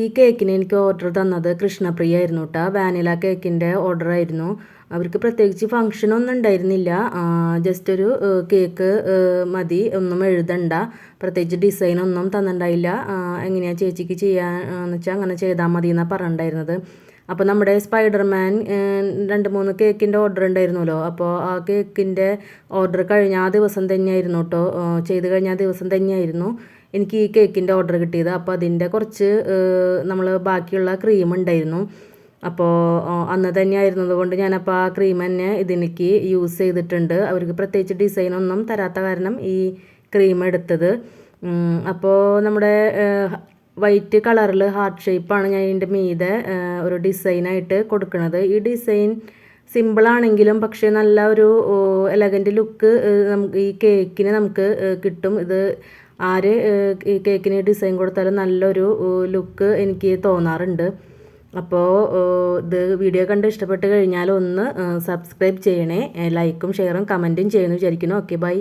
ഈ കേക്കിന് എനിക്ക് ഓർഡർ തന്നത് കൃഷ്ണപ്രിയ ആയിരുന്നു കേട്ടോ വാനില കേക്കിന്റെ ഓർഡർ ആയിരുന്നു. അവർക്ക് പ്രത്യേകിച്ച് ഫംഗ്ഷനൊന്നും ഉണ്ടായിരുന്നില്ല. ജസ്റ്റ് ഒരു കേക്ക് മതി ഒന്നും എഴുതണ്ട. പ്രത്യേകിച്ച് ഡിസൈൻ ഒന്നും തന്നിട്ടുണ്ടായില്ല. എങ്ങനെയാണ് ചേച്ചിക്ക് ചെയ്യാന്ന് വെച്ചാൽ അങ്ങനെ ചെയ്താൽ മതി എന്നാണ് പറഞ്ഞിട്ടുണ്ടായിരുന്നത്. അപ്പോൾ നമ്മുടെ സ്പൈഡർമാൻ രണ്ട് മൂന്ന് കേക്കിന്റെ ഓർഡർ ഉണ്ടായിരുന്നല്ലോ. അപ്പോൾ ആ കേക്കിന്റെ ഓർഡർ കഴിഞ്ഞ ആ ദിവസം തന്നെയായിരുന്നു കേട്ടോ ചെയ്ത് കഴിഞ്ഞ ആ ദിവസം തന്നെയായിരുന്നു. എനിക്ക് ഈ കേക്കിന്റെ ഓർഡർ കിട്ടിയത്. അപ്പോൾ അതിന്റെ കുറച്ച് നമ്മൾ ബാക്കിയുള്ള ക്രീം ഉണ്ടായിരുന്നു. അപ്പോൾ അന്ന് തന്നെ ആയിരുന്നത് കൊണ്ട് ഞാനപ്പോൾ ആ ക്രീം തന്നെ ഇതെനിക്ക് യൂസ് ചെയ്തിട്ടുണ്ട്. അവർക്ക് പ്രത്യേകിച്ച് ഡിസൈൻ ഒന്നും തരാത്ത കാരണം ഈ ക്രീം എടുത്തത്. അപ്പോൾ നമ്മുടെ വൈറ്റ് കളറിൽ ഹാർട്ട് ഷേപ്പാണ് ഞാൻ ഇതിന്റെ മീതെ ഒരു ഡിസൈനായിട്ട് കൊടുക്കുന്നത് ഈ ഡിസൈൻ സിമ്പിളാണെങ്കിലും പക്ഷേ നല്ല ഒരു എലഗന്റ് ലുക്ക് നമുക്ക് ഈ കേക്കിന് നമുക്ക് കിട്ടും. ഇത് ആര് ഈ കേക്കിന് ഡിസൈൻ കൊടുത്താലും നല്ലൊരു ലുക്ക് എനിക്ക് തോന്നാറുണ്ട്. അപ്പോൾ ഇത് വീഡിയോ കണ്ട് ഇഷ്ടപ്പെട്ട് കഴിഞ്ഞാൽ ഒന്ന് സബ്സ്ക്രൈബ് ചെയ്യണേ. ലൈക്കും ഷെയറും കമന്റും ചെയ്യുന്നു വിചാരിക്കുന്നു. Okay bye